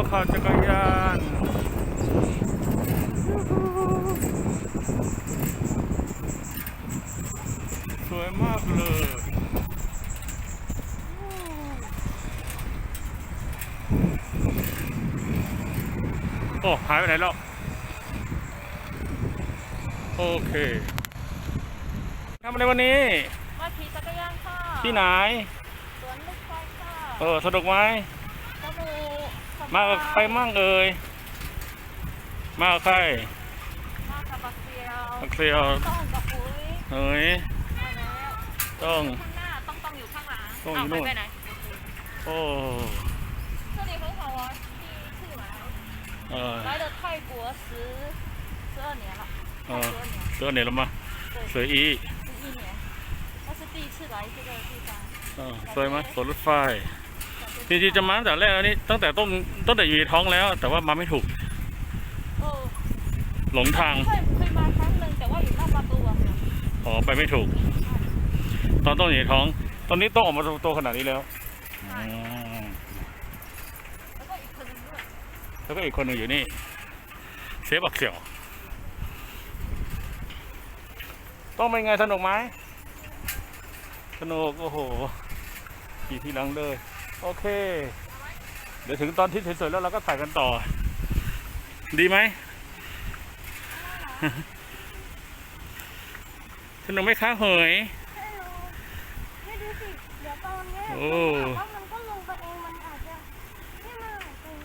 มาขับจักรยานสวยมากเลยโอ้หายไปไหนแล้ว โอเคทำอะไรวันนี้มาขี่จักรยานค่ะที่ไหนสวนลูกไฟค่ะ เออสนุกไหมสนุกสบย มากับใครมั่งเอ่ย มากับใคร มากับบักเซียว มาเคลียว ต้องกับปุ๋ย เฮ้ย มาแล้ว ต้อง ข้างหน้าต้องต้องอยู่ข้างหลัง ต้องอยู่ เา นู่น ไปไหน โอ้ 这里很好玩第一次来 เออ 来了泰国十十二年了呃十二年 เจอไหนแล้วมา 对 สวยอี 十一年那是第一次来这个地方 เออสวยไ จริงๆจะมาตั้งแต่แรกแล้วนี่ตั้งแต่ต้นตั้งแต่อยู่ในท้องแล้ว แต่ว่ามาไม่ถูกเออหลงทางเคยเคยมาครั้งหนึ่งแต่ว่าอยู่หน้าประตูอะค่ะอ๋อไปไม่ถูก ตอนต้นอยู่ในท้อง ตอนนี้ต้องออกมาโตขนาดนี้แล้วอืมแล้วก็อีกคนหนึงด้วยแล้วก็อีกคนหนึ่งอยู่นี่ เซฟบักเสี่ยว ต้องเป็นไงสนุกไหมสนุกโอ้โหขี่ที่หลังเลย โอเค เดี๋ยวถึงตอนที่สวยๆแล้วเราก็ถ่ายกันต่อ ดีไหมสนุกไหมคะเหยไม่ดูสิ เดี๋ยวตอนเนี้ยโอ้ถ้ามันก็ลงไปเองมันอาจจะไม่มาไหลไปเอง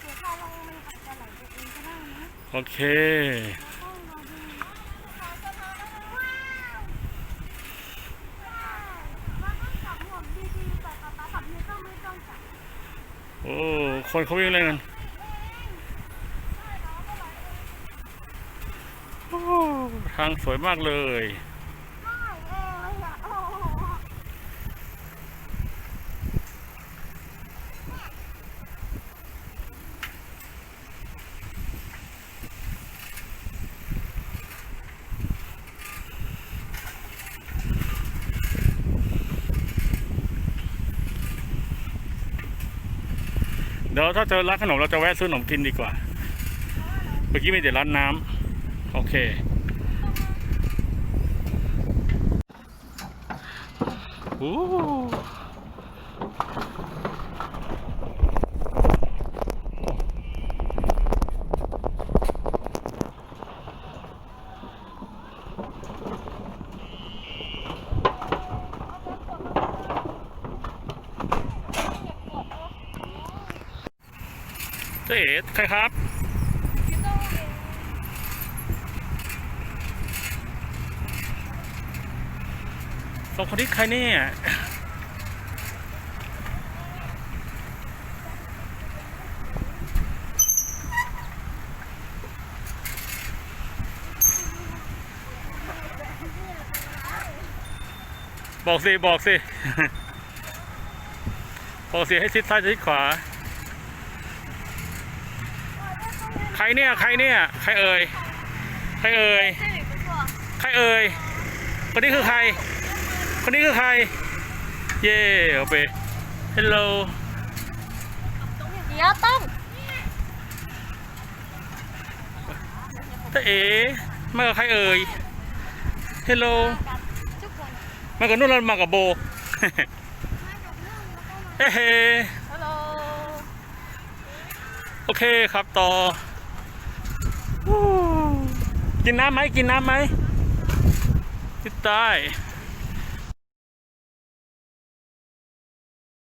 เดี๋ยวพอลงมันอาจจะไหลไปเองก็ได้นะโอเค ต้องรอดูว้าวว้าวแล้วก็จับหมวกดีๆแต่ป๊าป๊ากับเมย์ก็ไม่ต้องจับ โอ้คนเขาวิ่งเล่นกันโอ้ทางสวยมากเลย ไม่เองเลยอะโอ้โห เดี๋ยวถ้าเจอร้านขนมเราจะแวะซื้อขนมกินดีกว่า เมื่อกี้มีแต่ร้านน้ำโอเคโเจ๊เอ๋ใครครับสองคนนี้ใครเนี่ยบอกสิ บอกสิ บอกสิให้ชิดซ้ายชิดขวา ใค ใครเนี่ยใครเนี่ยใครเอ่ยใครเอ่ยใครเอ่ยคนนี้คือใคร คนนี้คือใคร เย่โอเคฮัลโหลเดี๋ยวต้องตาเอ๋มากับใครเอ่ยฮัลโหลมากับนุ่นแล้วมากับโบเฮ้ฮัลโหลโอเคครับต่อ กินน้ำไหมกินน้ำไหมติดใต้